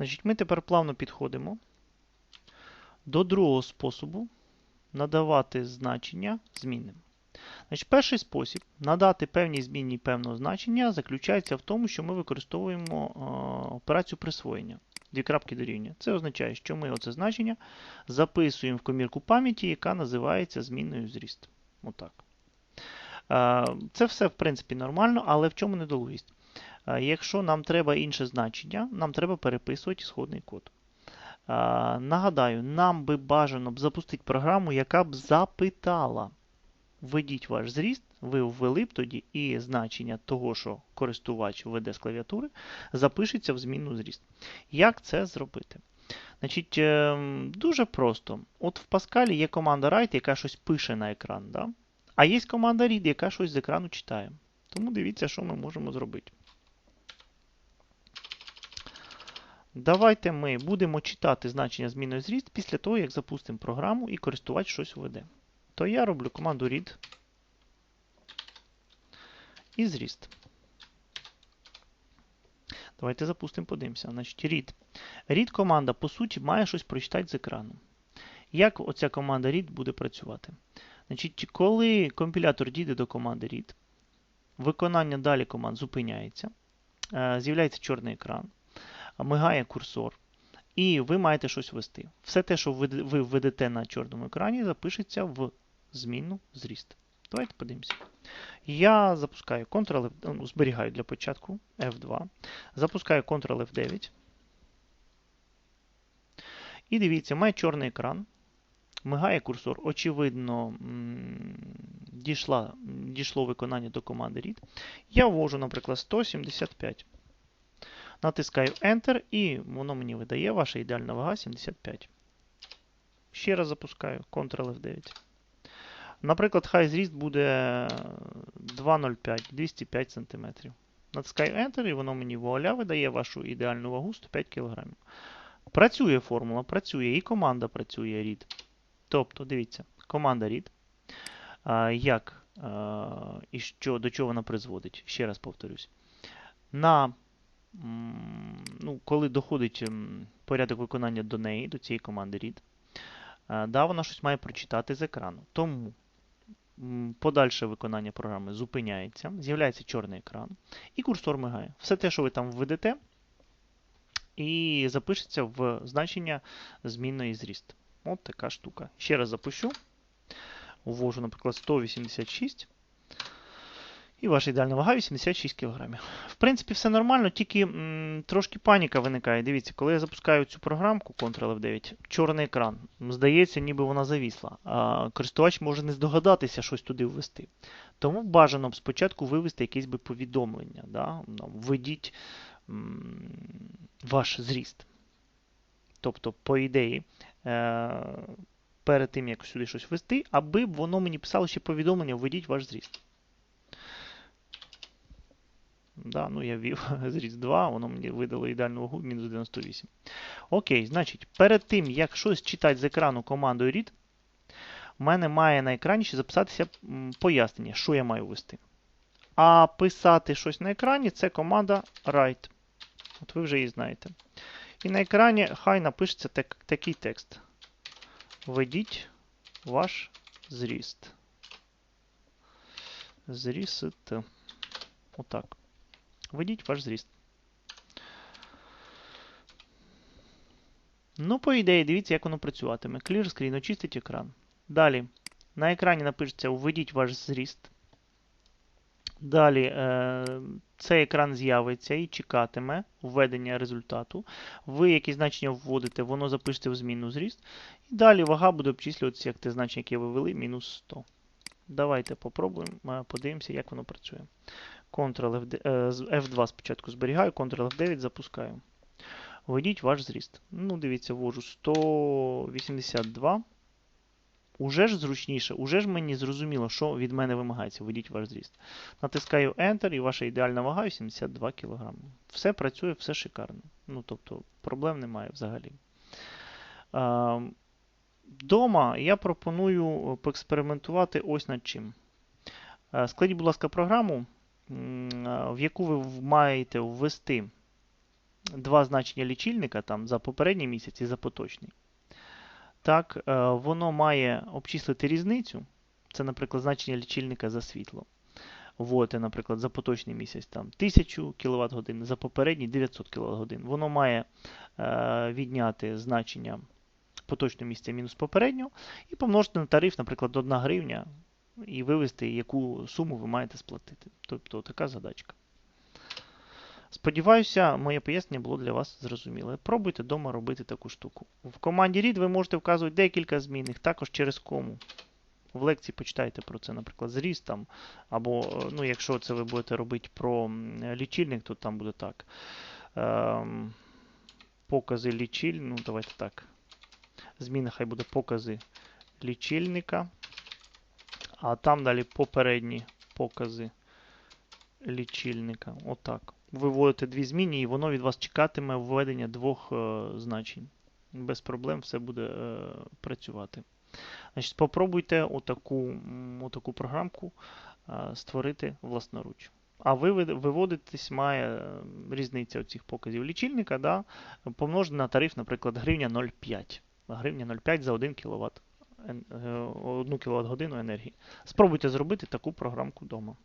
Значить, Ми тепер плавно підходимо до другого способу надавати значення змінним. Значить, Перший спосіб надати певній змінній певного значення заключається в тому, що ми використовуємо е, операцію присвоєння. Дві крапки дорівнює. Це означає, що ми оце значення записуємо в комірку пам'яті, яка називається змінною зріст. Отак. Е, Це все, в принципі, нормально, але в чому недолугість? Якщо нам треба інше значення, нам треба переписувати ісходний код. Нагадаю, нам би бажано б запустити програму, яка б запитала. Введіть ваш зріст, ви ввели б тоді і значення того, що користувач введе з клавіатури, запишеться в змінну зріст. Як це зробити? Значить, ем, Дуже просто. От в Pascal є команда write, яка щось пише на екран. Да? А є команда read, яка щось з екрану читає. Тому дивіться, що ми можемо зробити. Давайте ми будемо читати значення змінної зріст після того, як запустимо програму і користувач щось введе. То я роблю команду read і зріст. Давайте запустимо, подивимося. Значить, read. Read команда, по суті, має щось прочитати з екрану. Як оця команда read буде працювати? Значить, Коли компілятор дійде до команди read, виконання далі команд зупиняється, з'являється чорний екран, мигає курсор, і ви маєте щось ввести. Все те, що ви введете на чорному екрані, запишеться в змінну зріст. Давайте подивимося. Я запускаю Ctrl, ну, зберігаю для початку F2. Запускаю Ctrl F9. І дивіться, має чорний екран. Мигає курсор. Очевидно, дійшла, дійшло виконання до команди read. Я ввожу, наприклад, 175. Натискаю Enter, і воно мені видає ваша ідеальна вага 75. Ще раз запускаю Ctrl F9. Наприклад, хай зріст буде 2,05, 205 см. Натискаю Enter, і воно мені вуаля видає вашу ідеальну вагу 105 кг. Працює формула, працює, і команда працює read. Тобто, дивіться, команда read. Як і що, до чого вона призводить? Ще раз повторюсь. На, ну, Коли доходить порядок виконання до неї, до цієї команди read, да, вона щось має прочитати з екрану. Тому подальше виконання програми зупиняється, з'являється чорний екран, і курсор мигає. Все те, що ви там введете, і запишеться в значення змінної зріст. От така штука. Ще раз запущу. Ввожу, наприклад, 186. І ваша ідеальна вага 86 кг. В принципі, все нормально, тільки м, трошки паніка виникає. Дивіться, коли я запускаю цю програмку Ctrl-F9, чорний екран. Здається, ніби вона завісла. А Користувач може не здогадатися щось туди ввести. Тому бажано б спочатку вивести якесь би повідомлення. Да? Введіть м, ваш зріст. Тобто, по ідеї, е, перед тим, як сюди щось ввести, аби воно мені писало ще повідомлення, введіть ваш зріст. Да, ну Я ввів зріст 2, воно мені видало ідеальну вагу мінус 98. Окей, значить, перед тим, як щось читати з екрану командою read, у мене має на екрані ще записатися пояснення, що я маю ввести. А писати щось на екрані це команда write. От ви вже її знаєте. І на екрані хай напишеться так, такий текст. Введіть ваш зріст. Зріст. Отак. Введіть ваш зріст. Ну, по ідеї, дивіться, як воно працюватиме. Clear screen, очистить екран. Далі. На екрані напишеться Введіть ваш зріст. Далі е, цей екран з'явиться і чекатиме введення результату. Ви які значення вводите, воно запишеться в змінну зріст. І далі вага буде обчислюватися, як те значення, яке ви ввели, мінус 100. Давайте попробуємо, подивимося, як воно працює. Ctrl F2 спочатку зберігаю, Ctrl F9 запускаю. Введіть ваш зріст. Ну, дивіться, ввожу 182. Уже ж зручніше, уже ж мені зрозуміло, що від мене вимагається. Введіть ваш зріст. Натискаю Enter і ваша ідеальна вага 82 кг. Все працює, все шикарно. Ну, тобто, проблем немає взагалі. Дома я пропоную поекспериментувати ось над чим. Складіть, будь ласка, програму в яку ви маєте ввести два значення лічильника там, за попередній місяць і за поточний. Так, е, воно має обчислити різницю. Це, наприклад, значення лічильника за світло. Вводите, наприклад, за поточний місяць там 1000 кВт годин, за попередній 900 кВт годин. Воно має е, відняти значення поточного місяця мінус попереднього і помножити на тариф, наприклад, 1 гривня, і вивести, яку суму ви маєте сплатити. Тобто така задачка. Сподіваюся, моє пояснення було для вас зрозуміле. Пробуйте вдома робити таку штуку. В команді READ ви можете вказувати декілька змінних, також через кому. В лекції почитайте про це, наприклад, зріст там. Або, ну, якщо це ви будете робити про лічильник, то там буде так. Ем, покази лічильника. Ну, давайте так. Зміна хай буде покази лічильника. А там далі попередні покази лічильника. Отак. Ви вводите дві зміни, і воно від вас чекатиме введення двох е, значень. Без проблем все буде е, працювати. Значить, Спробуйте отаку, отаку програмку е, створити власноруч. А виводитись має е, різниця оцих показів лічильника, да, помножена на тариф, наприклад, гривня 0,5. Гривня 0,5 за 1 кВт, 1 кВт годину енергії. Спробуйте зробити таку програмку вдома.